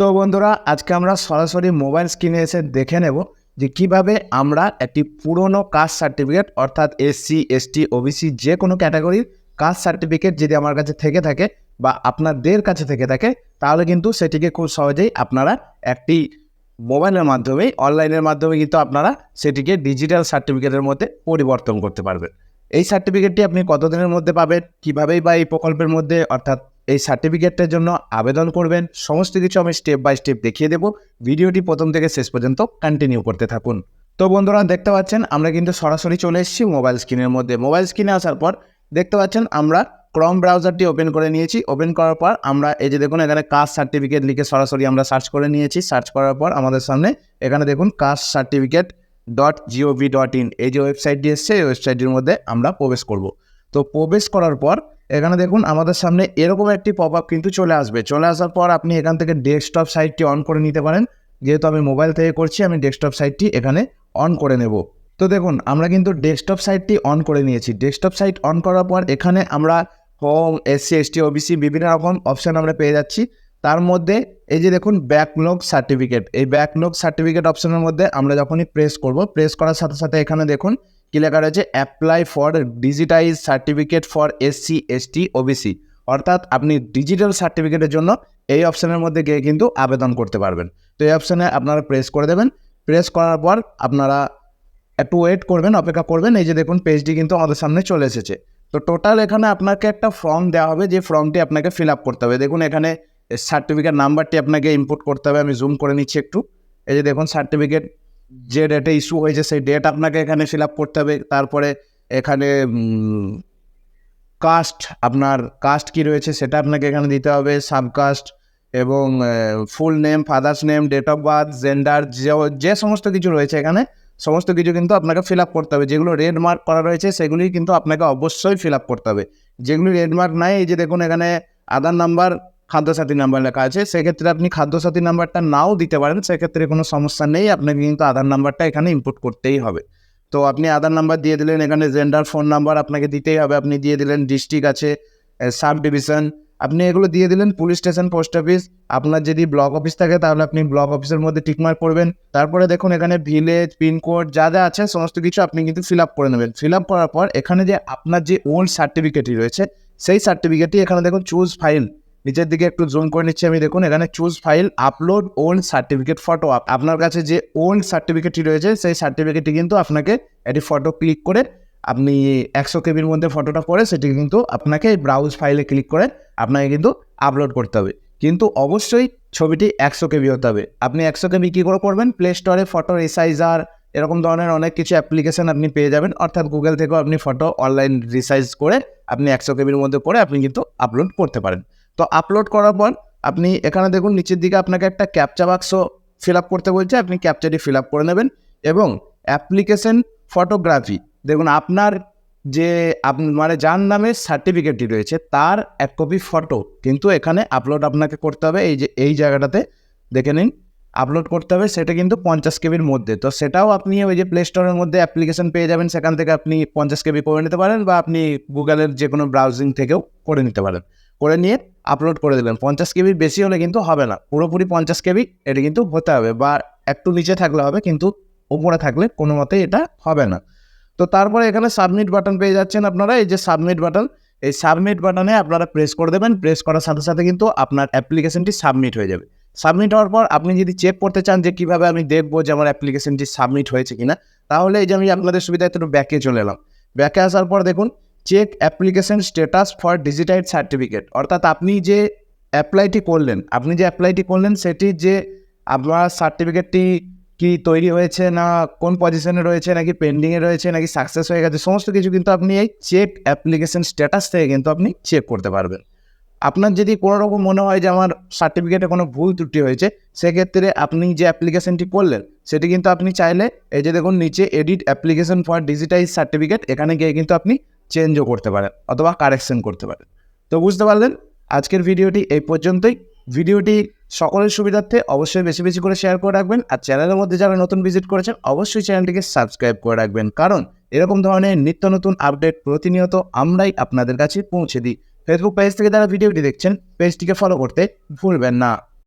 তো বন্ধুরা, আজকে আমরা সরাসরি মোবাইল স্ক্রিনে এসে দেখে নেব যে কীভাবে আমরা একটি পুরনো কাস্ট সার্টিফিকেট, অর্থাৎ এসসি এসটি ওবিসি যে কোনো ক্যাটাগরির কাস্ট সার্টিফিকেট যদি আমার কাছে থেকে থাকে বা আপনাদের কাছে থেকে থাকে, তাহলে কিন্তু সেটিকে খুব সহজেই আপনারা একটি মোবাইলের মাধ্যমে অনলাইনের মাধ্যমে কিন্তু আপনারা সেটিকে ডিজিটাল সার্টিফিকেটের মধ্যে পরিবর্তন করতে পারবেন। এই সার্টিফিকেটটি আপনি কতদিনের মধ্যে পাবেন, কীভাবেই বা এই প্রকল্পের মধ্যে, অর্থাৎ এই সার্টিফিকেটটার জন্য আবেদন করবেন। সমস্ত কিছু আমি স্টেপ বাই স্টেপ দেখিয়ে দেবো। ভিডিওটি প্রথম থেকে শেষ পর্যন্ত কন্টিনিউ করতে থাকুন। তো বন্ধুরা, দেখতে পাচ্ছেন, আমরা কিন্তু সরাসরি চলে এসেছি মোবাইল স্ক্রিনের মধ্যে। মোবাইল স্ক্রিনে আসার পর দেখতে পাচ্ছেন, আমরা ক্রম ব্রাউজারটি ওপেন করে নিয়েছি। ওপেন করার পর আমরা, এই যে দেখুন, এখানে কাস্ট সার্টিফিকেট লিখে সরাসরি আমরা সার্চ করে নিয়েছি। সার্চ করার পর আমাদের সামনে এখানে দেখুন caste certificate dot gov dot in এই যে ওয়েবসাইটটি এসছে, এই ওয়েবসাইটটির মধ্যে আমরা প্রবেশ করব। তো প্রবেশ করার পর এখানে দেখুন, আমাদের সামনে এরকম একটি পপ আপ কিন্তু চলে আসবে। চলে আসার পর আপনি এখান থেকে ডেস্কটপ সাইটটি অন করে নিতে পারেন। যেহেতু আমি মোবাইল থেকে করছি, আমি ডেস্কটপ সাইটটি এখানে অন করে নেব। তো দেখুন, আমরা কিন্তু ডেস্কটপ সাইটটি অন করে নিয়েছি। ডেস্কটপ সাইট অন করার পর এখানে আমরা হোম এসসি এসটি ওবিসি বিভিন্ন রকম অপশান আমরা পেয়ে যাচ্ছি। তার মধ্যে এই যে দেখুন ব্যাকলগ সার্টিফিকেট এই ব্যাকলগ সার্টিফিকেট অপশনের মধ্যে আমরা যখনই প্রেস করব প্রেস করার সাথে সাথে এখানে দেখুন কি লেখা রয়েছে? Apply for digitize certificate for SC ST OBC অর্থাৎ আপনি ডিজিটাল সার্টিফিকেটের জন্য এই অপশানের মধ্যে গিয়ে কিন্তু আবেদন করতে পারবেন। তো এই অপশানে আপনারা প্রেস করে দেবেন। প্রেস করার পর আপনারা একটু ওয়েট করবেন, অপেক্ষা করবেন। এই যে দেখুন পেজটি কিন্তু আমাদের সামনে চলে এসেছে। তো টোটাল এখানে আপনাকে একটা ফর্ম দেওয়া হবে, যে ফর্মটি আপনাকে ফিল আপ করতে হবে। দেখুন, এখানে সার্টিফিকেট নাম্বারটি আপনাকে ইনপুট করতে হবে। আমি জুম করে নিচ্ছি একটু। এই যে দেখুন সার্টিফিকেট যে ডেটে ইস্যু হয়েছে, সেই ডেট আপনাকে এখানে ফিল আপ করতে হবে। তারপরে এখানে কাস্ট আপনার কাস্ট কি রয়েছে সেটা আপনাকে এখানে দিতে হবে। সাবকাস্ট এবং full name father's name date of birth gender যে সমস্ত কিছু রয়েছে এখানে, সমস্ত কিছু কিন্তু আপনাকে ফিল আপ করতে হবে। যেগুলো রেড মার্ক করা রয়েছে, সেগুলি কিন্তু আপনাকে অবশ্যই ফিল আপ করতে হবে। যেগুলি রেড মার্ক নাই, এই যে দেখুন এখানে আধার নাম্বার খাদ্যসাথী নাম্বার লেখা আছে। সেক্ষেত্রে আপনি খাদ্যসাথী নাম্বারটা নাও দিতে পারেন। সেক্ষেত্রে কোনো সমস্যা নেই। আপনাকে কিন্তু আধার নাম্বারটা এখানে ইনপুট করতেই হবে। তো আপনি আধার নাম্বার দিয়ে দিলেন, এখানে জেন্ডার ফোন নাম্বার আপনাকে দিতেই হবে। আপনি দিয়ে দিলেন ডিস্ট্রিক্ট আছে সাব ডিভিশন আপনি এগুলো দিয়ে দিলেন পুলিশ স্টেশন পোস্ট অফিস আপনার যদি ব্লক অফিস থাকে, তাহলে আপনি ব্লক অফিসের মধ্যে টিকমার্ক করবেন। তারপরে দেখুন, এখানে ভিলেজ পিনকোড যা যা আছে, সমস্ত কিছু আপনি কিন্তু ফিল আপ করে নেবেন। ফিল আপ করার পর, এখানে যে আপনার যে ওল্ড সার্টিফিকেটটি রয়েছে, সেই সার্টিফিকেটটি এখানে দেখুন চুজ ফাইল নিচের দিকে একটু জুম করে নিচ্ছি আমি। দেখুন, এখানে choose file upload old certificate photo আপনার কাছে যে ওল্ড সার্টিফিকেটটি রয়েছে, সেই সার্টিফিকেটটি কিন্তু আপনাকে একটি ফটো ক্লিক করে আপনি একশো কেবির মধ্যে ফটোটা করে সেটি কিন্তু আপনাকে ব্রাউজ ফাইলে ক্লিক করে আপনাকে কিন্তু আপলোড করতে হবে। কিন্তু অবশ্যই ছবিটি একশো কেবি হতে হবে। আপনি একশো কেবি কী করে করবেন? প্লে স্টোরে ফটো রিসাইজার এরকম ধরনের অনেক কিছু অ্যাপ্লিকেশন আপনি পেয়ে যাবেন। অর্থাৎ গুগল থেকেও আপনি ফটো অনলাইন রিসাইজ করে আপনি একশো কেবির মধ্যে করে আপনি কিন্তু আপলোড করতে পারেন। তো আপলোড করার পর আপনি এখানে দেখুন, নিচের দিকে আপনাকে একটা ক্যাপচা বাক্স ফিল আপ করতে বলছে। আপনি ক্যাপচাটি ফিল আপ করে নেবেন এবং অ্যাপ্লিকেশন ফটোগ্রাফি দেখুন আপনার যে মানে যার নামে সার্টিফিকেটটি রয়েছে, তার এক কপি ফটো কিন্তু এখানে আপলোড আপনাকে করতে হবে। এই যে, এই জায়গাটাতে দেখে নিন আপলোড করতে হবে। সেটা কিন্তু পঞ্চাশ কেবির মধ্যে। তো সেটাও আপনি ওই যে প্লে স্টোরের মধ্যে অ্যাপ্লিকেশন পেয়ে যাবেন। সেখান থেকে আপনি পঞ্চাশ কেবি করে নিতে পারেন বা আপনি গুগলের যে কোনো ব্রাউজিং থেকেও করে নিতে পারেন। করে নিয়ে আপলোড করে দিলেন পঞ্চাশ কেবির বেশি হলে কিন্তু হবে না। পুরোপুরি পঞ্চাশ কেবি এটা কিন্তু হতে হবে বা একটু নিচে থাকলে হবে কিন্তু উপরে থাকলে কোনো মতেই এটা হবে না। তো তারপরে এখানে সাবমিট বাটন পেয়ে যাচ্ছেন আপনারা। এই যে সাবমিট বাটন এই সাবমিট বাটনে আপনারা প্রেস করে দেবেন। প্রেস করার সাথে সাথে কিন্তু আপনার অ্যাপ্লিকেশনটি সাবমিট হয়ে যাবে। সাবমিট হওয়ার পর আপনি যদি চেক করতে চান যে কীভাবে আমি দেখব যে আমার অ্যাপ্লিকেশনটি সাবমিট হয়েছে কিনা, তাহলে এই যে আমি আপনাদের সুবিধায় একটু ব্যাকে চলে এলাম। ব্যাকে আসার পর দেখুন check application status for digitized certificate অর্থাৎ আপনি যে অ্যাপ্লাইটি করলেন, আপনি যে অ্যাপ্লাইটি করলেন, সেটি যে আপনার সার্টিফিকেটটি কি তৈরি হয়েছে না, কোন পজিশনে রয়েছে, নাকি পেন্ডিংয়ে রয়েছে, নাকি সাকসেস হয়ে গেছে, সমস্ত কিছু কিন্তু আপনি এই চেক অ্যাপ্লিকেশন স্ট্যাটাস থেকে কিন্তু আপনি চেক করতে পারবেন। আপনার যদি কোনো রকম মনে হয় যে আমার সার্টিফিকেটে কোনো ভুল ত্রুটি হয়েছে, সেক্ষেত্রে আপনি যে অ্যাপ্লিকেশনটি করলেন, সেটি কিন্তু আপনি চাইলে এই যে দেখুন, নিচে edit application for digitize certificate এখানে গিয়ে কিন্তু আপনি চেঞ্জও করতে পারেন অথবা কারেকশন করতে পারেন তো বুঝতে পারলেন? আজকের ভিডিওটি এই পর্যন্তই। ভিডিওটি সকলের সুবিধার্থে অবশ্যই বেশি বেশি করে শেয়ার করে রাখবেন আর চ্যানেলের মধ্যে যারা নতুন ভিজিট করেছেন, অবশ্যই চ্যানেলটিকে সাবস্ক্রাইব করে রাখবেন। কারণ এরকম ধরনের নিত্য নতুন আপডেট প্রতিনিয়ত আমরাই আপনাদের কাছে পৌঁছে দিই। ফেসবুক পেজ থেকে যারা ভিডিওটি দেখছেন পেজটিকে ফলো করতে ভুলবেন না।